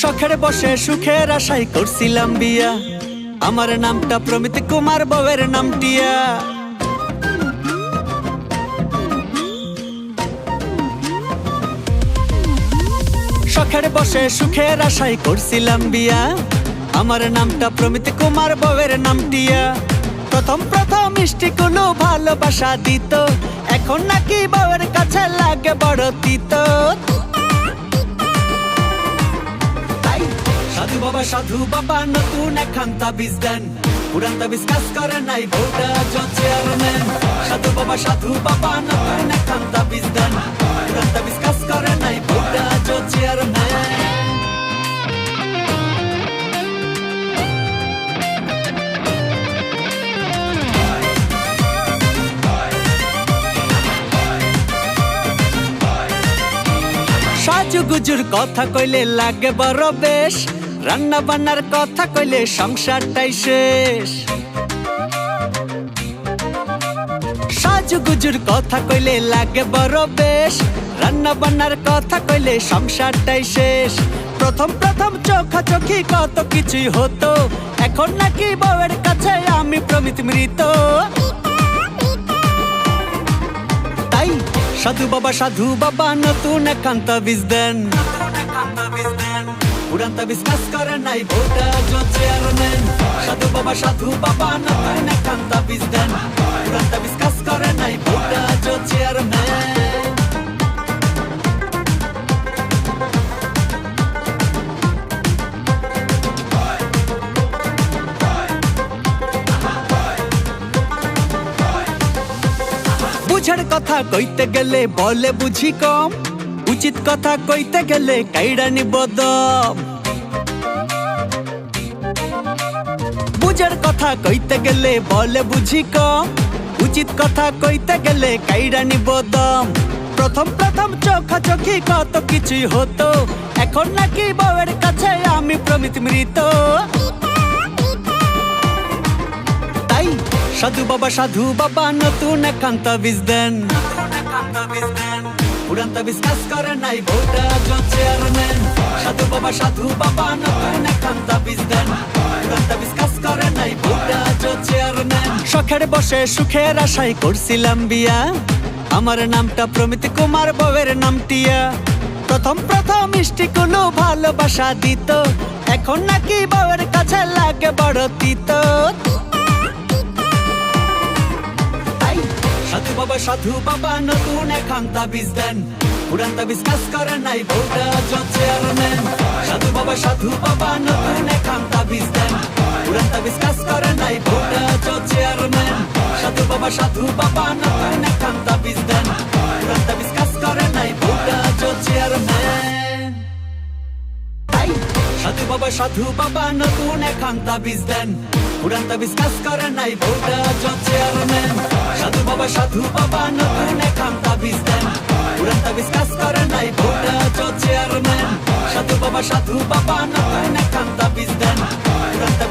শখের বসে, সুখের আশাই করছিলাম বিয়া। আমার নামটা প্রমিত কুমার বউয়ের নামটিয়া। শখের বসে, সুখের আশাই করছিলাম বিয়া। আমার নামটা প্রমিত কুমার বউয়ের নামটিয়া। প্রথম প্রথম মিষ্টি কোনো ভালোবাসা দিত। এখন নাকি বউয়ের কাছে লাগে বড় তিত। সাধু বাবা সাধু বাবা, নতুন একখান তাবিজ দেন। পুরান তাবিজ কাজ করে নাই, বউটা চেয়ারম্যান। সাধু বাবা সাধু বাবা, নতুন একখান তাবিজ দেন। পুরান তাবিজ কাজ করে নাই, বউটা চেয়ারম্যান। সাজু গুজুর কথা কইলে লাগে বড় বেশ। রান্না বান্নার কথা কইলে সংসারটাই শেষ। সাজু গুজুর কথা কইলে লাগে বড় বেশ। রান্না বান্নার কথা কইলে সংসারটাই শেষ। প্রথম প্রথম চোখা চোখি কত কিছুই হতো। এখন নাকি বউয়ের কাছে আমি প্রমিত মৃত। তাই সাধু বাবা সাধু বাবা, নতুন একান্ত বীজ দেন। কাজ করে নাই, ভোটা চেয়ারম্যান সাধু বাবা সাধু বাবা বীজ দেন। পুরান তাবিজ কাজ করে নাই, ভোটা চেয়ারম্যান বুঝার কথা কইতে গেলে বলে বুঝি কম। উচিত কথা কইতে গেলে কাইড়া নিবদম বুঝার কথা কইতে গেলে বলে বুঝি কম। উচিত কথা কইতে গেলে কাইড়া নিবদম প্রথম প্রথম চোখা চোখি কত কিছুই হতো। এখন নাকি বউয়ের কাছে আমি প্রমিত মৃত। তাই সাধু বাবা সাধু বাবা, নতুন একান্ত বীজ দেন। পুরান তাবিজ কাজ করে নাই ভোটা চেয়ারম্যান সাধু বাবা সাধু বাবা, নতুন একান্ত পুরান তাবিজ করে নাই চেয়ারম্যান বসে, সুখের করছিলাম বিয়া। আমার নামটা প্রমিত কুমার বউয়ের নামটিয়া প্রথম প্রথম মিষ্টি কোনো ভালোবাসা দিত। এখন নাকি বউয়ের কাছে লাগে বড় তিত। বাবা সাধু বাবা নতুন এখন তাবিজ দেন। পুরান তাবিজ কাজ করে নাই ভোটা চেয়ারম্যান সাধু বাবা সাধু বাবা নতুন এখন তাবিজ দেন। পুরান তাবিজ কাজ করে নাই ভোটা চেয়ারম্যান সাধু বাবা সাধু বাবা নতুন এখন তাবিজ দেন। পুরান তাবিজ কাজ করে নাই ভোটা চেয়ারম্যান তাই সাধু বাবা সাধু বাবা নতুন এখন তাবিজ দেন। পুরান তাবিজ কাজ করে নাই ভোটা চেয়ারম্যান সাধু বাবা সাধু বাবা নতুন একান্তা বিজনেন উড়ন্তা বিজ কাজ করে নাই ভোটা চো চেয়ারম্যান সাধু বাবা সাধু বাবা নতুন একান্তা বিজনেন উড়ন্তা